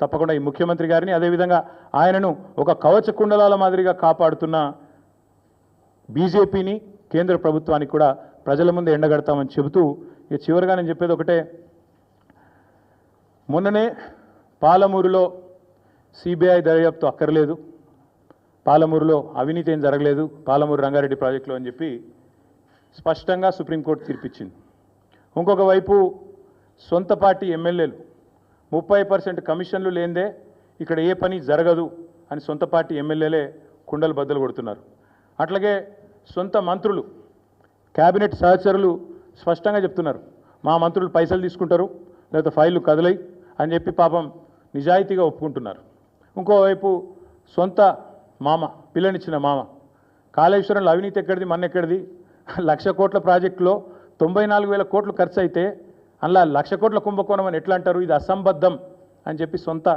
తప్పకుండా ఈ ముఖ్యమంత్రి గారిని అదేవిధంగా ఆయనను ఒక కవచ కుండలాల మాదిరిగా కాపాడుతున్న బీజేపీని కేంద్ర ప్రభుత్వానికి కూడా ప్రజల ముందు ఎండగడతామని చెబుతూ ఇక చివరిగా నేను చెప్పేది ఒకటే. మొన్ననే పాలమూరులో సిబిఐ దర్యాప్తు అక్కర్లేదు. పాలమూరులో అవినీతి ఏం జరగలేదు. పాలమూరు రంగారెడ్డి ప్రాజెక్టులో అని చెప్పి స్పష్టంగా సుప్రీంకోర్టు తీర్పిచ్చింది. ఇంకొక వైపు సొంత పార్టీ ఎమ్మెల్యేలు ముప్పై పర్సెంట్ కమిషన్లు లేందే ఇక్కడ ఏ పని జరగదు అని సొంత పార్టీ ఎమ్మెల్యేలే కుండలు బద్దలు కొడుతున్నారు. అట్లాగే సొంత మంత్రులు క్యాబినెట్ సహచరులు స్పష్టంగా చెప్తున్నారు. మా మంత్రులు పైసలు తీసుకుంటారు లేకపోతే ఫైళ్ళు కదలై అని చెప్పి పాపం నిజాయితీగా ఒప్పుకుంటున్నారు. ఇంకోవైపు సొంత మామ పిల్లనిచ్చిన మామ కాళేశ్వరంలో అవినీతి ఎక్కడిది మన ఎక్కడిది? లక్ష కోట్ల ప్రాజెక్టులో తొంభై నాలుగు వేల కోట్లు ఖర్చు అయితే అందులో లక్ష కోట్ల కుంభకోణం అని ఎట్లా అంటారు? ఇది అసంబద్ధం అని చెప్పి సొంత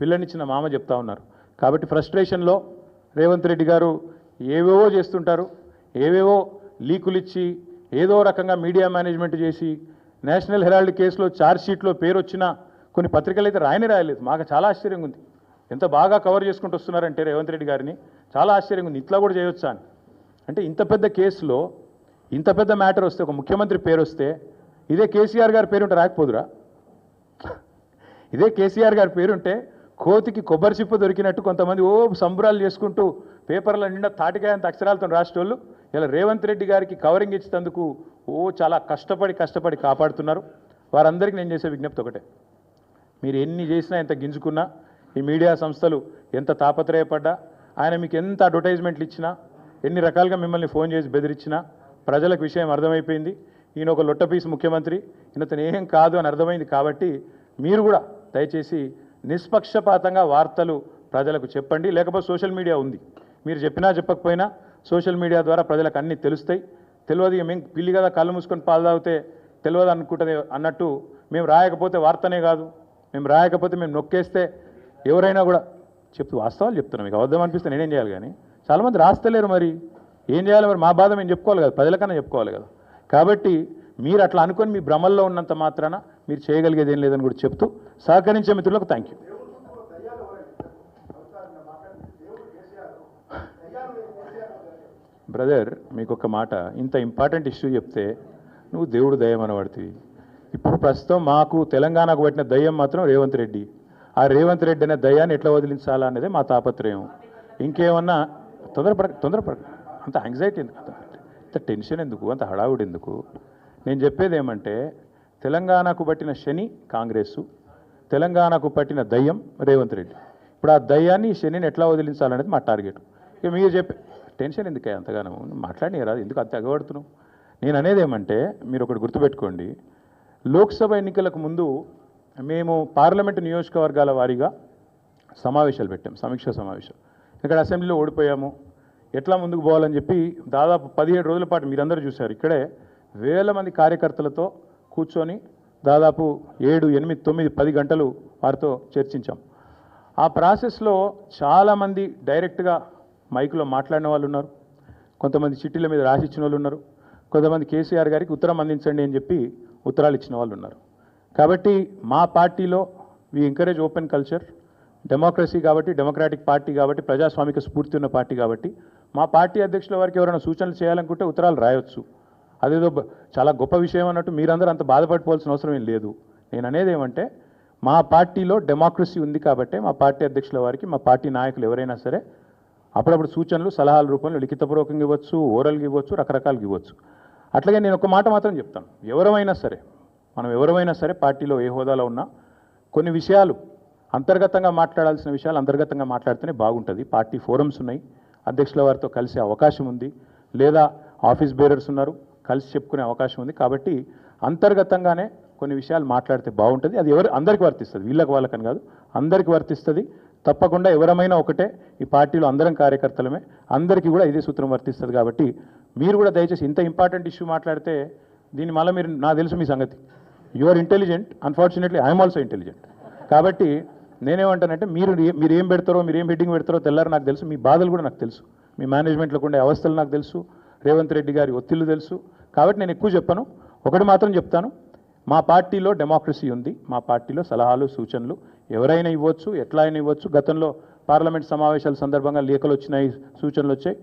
పిల్లనిచ్చిన మామ చెప్తా ఉన్నారు. కాబట్టి ఫ్రస్ట్రేషన్లో రేవంత్ రెడ్డి గారు ఏవేవో చేస్తుంటారు ఏవేవో లీకులు ఇచ్చి ఏదో రకంగా మీడియా మేనేజ్మెంట్ చేసి నేషనల్ హెరాల్డ్ కేసులో ఛార్జ్ షీట్లో పేరు వచ్చిన కొన్ని పత్రికలు అయితే రాయని రాయలేదు. మాకు చాలా ఆశ్చర్యంగా ఉంది. ఎంత బాగా కవర్ చేసుకుంటూ వస్తున్నారంటే రేవంత్ రెడ్డి గారిని. చాలా ఆశ్చర్యంగా ఉంది. ఇట్లా కూడా చేయొచ్చా అని. అంటే ఇంత పెద్ద కేసులో ఇంత పెద్ద మ్యాటర్ వస్తే ఒక ముఖ్యమంత్రి పేరు వస్తే ఇదే కేసీఆర్ గారి పేరుంటే రాకపోదురా? ఇదే కేసీఆర్ గారి పేరుంటే కోతికి కొబ్బరి చిప్ప దొరికినట్టు కొంతమంది ఓ సంబరాలు చేసుకుంటూ పేపర్ల నిండా తాటికాయంత అక్షరాలతో రాసేటోళ్ళు. ఇలా రేవంత్ రెడ్డి గారికి కవరింగ్ ఇచ్చినందుకు ఓ చాలా కష్టపడి కష్టపడి కాపాడుతున్నారు. వారందరికీ నేను చేసే విజ్ఞప్తి ఒకటే. మీరు ఎన్ని చేసినా ఎంత గింజుకున్నా ఈ మీడియా సంస్థలు ఎంత తాపత్రయపడ్డా ఆయన మీకు ఎంత అడ్వర్టైజ్మెంట్లు ఇచ్చినా ఎన్ని రకాలుగా మిమ్మల్ని ఫోన్ చేసి బెదిరించినా ప్రజలకు విషయం అర్థమైపోయింది. ఈయన ఒక లొట్టపీసు ముఖ్యమంత్రి ఈయనతను ఏం కాదు అని అర్థమైంది కాబట్టి మీరు కూడా దయచేసి నిష్పక్షపాతంగా వార్తలు ప్రజలకు చెప్పండి. లేకపోతే సోషల్ మీడియా ఉంది. మీరు చెప్పినా చెప్పకపోయినా సోషల్ మీడియా ద్వారా ప్రజలకు అన్నీ తెలుస్తాయి. తెలియదు మేము పిల్లి కదా కళ్ళు మూసుకొని పాలు తాగితే తెలియదు అనుకుంటుంది అన్నట్టు మేము రాయకపోతే వార్తనే కాదు. మేము రాయకపోతే మేము నొక్కేస్తే ఎవరైనా కూడా చెప్తూ వాస్తవాలు చెప్తున్నాం. మీకు అబద్ధం అనిపిస్తే నేనేం చేయాలి కానీ చాలామంది రాస్తలేరు మరి. ఏం చేయాలి మరి? మా బాధ మేము చెప్పుకోవాలి కదా ప్రజలకన్నా చెప్పుకోవాలి కదా. కాబట్టి మీరు అట్లా అనుకొని మీ భ్రమల్లో ఉన్నంత మాత్రాన మీరు చేయగలిగేది ఏం లేదని కూడా చెప్తూ సహకరించే మిత్రులకు థ్యాంక్ యూ బ్రదర్ మీకు ఒక మాట ఇంత ఇంపార్టెంట్ ఇష్యూ చెప్తే నువ్వు దేవుడు దయ్యం అనబడుతుంది ఇప్పుడు ప్రస్తుతం మాకు తెలంగాణకు పట్టిన దయ్యం మాత్రం రేవంత్ రెడ్డి. ఆ రేవంత్ రెడ్డి అనే దయ్యాన్ని ఎట్లా వదిలించాలా అనేది మా తాపత్రయం. ఇంకేమన్నా తొందరపడ తొందరపడ అంత యాంగ్జైటీ ఎందుకు? అంత టెన్షన్ ఎందుకు? అంత హడావుడి ఎందుకు? నేను చెప్పేది ఏమంటే తెలంగాణకు పట్టిన శని కాంగ్రెస్ తెలంగాణకు పట్టిన దయ్యం రేవంత్ రెడ్డి. ఇప్పుడు ఆ దయ్యాన్ని శనిని ఎట్లా వదిలించాలనేది మా టార్గెట్. ఇక మీరు చెప్పే టెన్షన్ ఎందుకే అంతగానో? మాట్లాడి రాదు. ఎందుకు అంత ఎగబడుతున్నావు? నేను అనేది ఏమంటే మీరు ఒకటి గుర్తుపెట్టుకోండి. లోక్సభ ఎన్నికలకు ముందు మేము పార్లమెంటు నియోజకవర్గాల వారీగా సమావేశాలు పెట్టాం సమీక్ష సమావేశం. ఇక్కడ అసెంబ్లీలో ఓడిపోయాము. ఎట్లా ముందుకు పోవాలని చెప్పి దాదాపు పదిహేడు రోజుల పాటు మీరందరూ చూశారు. ఇక్కడే వేల మంది కార్యకర్తలతో కూర్చొని దాదాపు ఏడు ఎనిమిది తొమ్మిది పది గంటలు వారితో చర్చించాం. ఆ ప్రాసెస్లో చాలామంది డైరెక్ట్గా మైకులో మాట్లాడిన వాళ్ళు ఉన్నారు. కొంతమంది చిట్టీల మీద రాసిచ్చిన వాళ్ళు ఉన్నారు. కొంతమంది కేసీఆర్ గారికి ఉత్తరం అందించండి అని చెప్పి ఉత్తరాలు ఇచ్చిన వాళ్ళు ఉన్నారు. కాబట్టి మా పార్టీలో we encourage open culture democracy కాబట్టి డెమోక్రాటిక్ పార్టీ కాబట్టి ప్రజాస్వామిక స్ఫూర్తి ఉన్న పార్టీ కాబట్టి మా పార్టీ అధ్యక్షుల వారికి ఎవరైనా సూచనలు చేయాలనుకుంటే ఉత్తరాలు రాయొచ్చు. అదేదో చాలా గొప్ప విషయం అన్నట్టు మీరందరూ అంత బాధపడిపోవాల్సిన అవసరం ఏం లేదు. నేను అనేది ఏమంటే మా పార్టీలో డెమోక్రసీ ఉంది కాబట్టి మా పార్టీ అధ్యక్షుల వారికి మా పార్టీ నాయకులు ఎవరైనా సరే అప్పుడప్పుడు సూచనలు సలహాల రూపంలో లిఖితపూర్వకంగా ఇవ్వచ్చు ఓరల్గా ఇవ్వచ్చు రకరకాలుగా ఇవ్వచ్చు. అట్లాగే నేను ఒక మాట మాత్రం చెప్తాను. ఎవరమైనా సరే మనం ఎవరమైనా సరే పార్టీలో ఏ హోదాలో ఉన్నా కొన్ని విషయాలు అంతర్గతంగా మాట్లాడాల్సిన విషయాలు అంతర్గతంగా మాట్లాడితేనే బాగుంటుంది. పార్టీ ఫోరమ్స్ ఉన్నాయి. అధ్యక్షుల వారితో కలిసే అవకాశం ఉంది. లేదా ఆఫీస్ బేరర్స్ ఉన్నారు. కలిసి చెప్పుకునే అవకాశం ఉంది. కాబట్టి అంతర్గతంగానే కొన్ని విషయాలు మాట్లాడితే బాగుంటుంది. అది ఎవరు అందరికీ వర్తిస్తుంది. వీళ్ళకి వాళ్ళకని కాదు. అందరికీ వర్తిస్తుంది. తప్పకుండా ఎవరమైనా ఒకటే ఈ పార్టీలో అందరం కార్యకర్తలమే. అందరికీ కూడా ఇదే సూత్రం వర్తిస్తుంది కాబట్టి మీరు కూడా దయచేసి ఇంత ఇంపార్టెంట్ ఇష్యూ మాట్లాడితే దీని మళ్ళీ మీరు నా తెలుసు మీ సంగతి. You are intelligent unfortunately I'm also intelligent కాబట్టి నేనేమంటానంటే మీరు మీరు ఏం పెడతారో మీరు ఏం హెడ్డింగ్ పెడతారో తెల్లారు నాకు తెలుసు మీ బాధలు కూడా నాకు తెలుసు మీ మేనేజ్మెంట్లో ఉండే అవస్థలు నాకు తెలుసు రేవంత్ రెడ్డి గారి ఒత్తిళ్ళు తెలుసు. కాబట్టి నేను ఎక్కువ చెప్పను. ఒకటి మాత్రం చెప్తాను. మా పార్టీలో డెమోక్రసీ ఉంది. మా పార్టీలో సలహాలు సూచనలు ఎవరైనా ఇవ్వచ్చు ఎట్లా అయినా ఇవ్వచ్చు. గతంలో పార్లమెంట్ సమావేశాల సందర్భంగా లేఖలు వచ్చినాయి సూచనలు వచ్చాయి.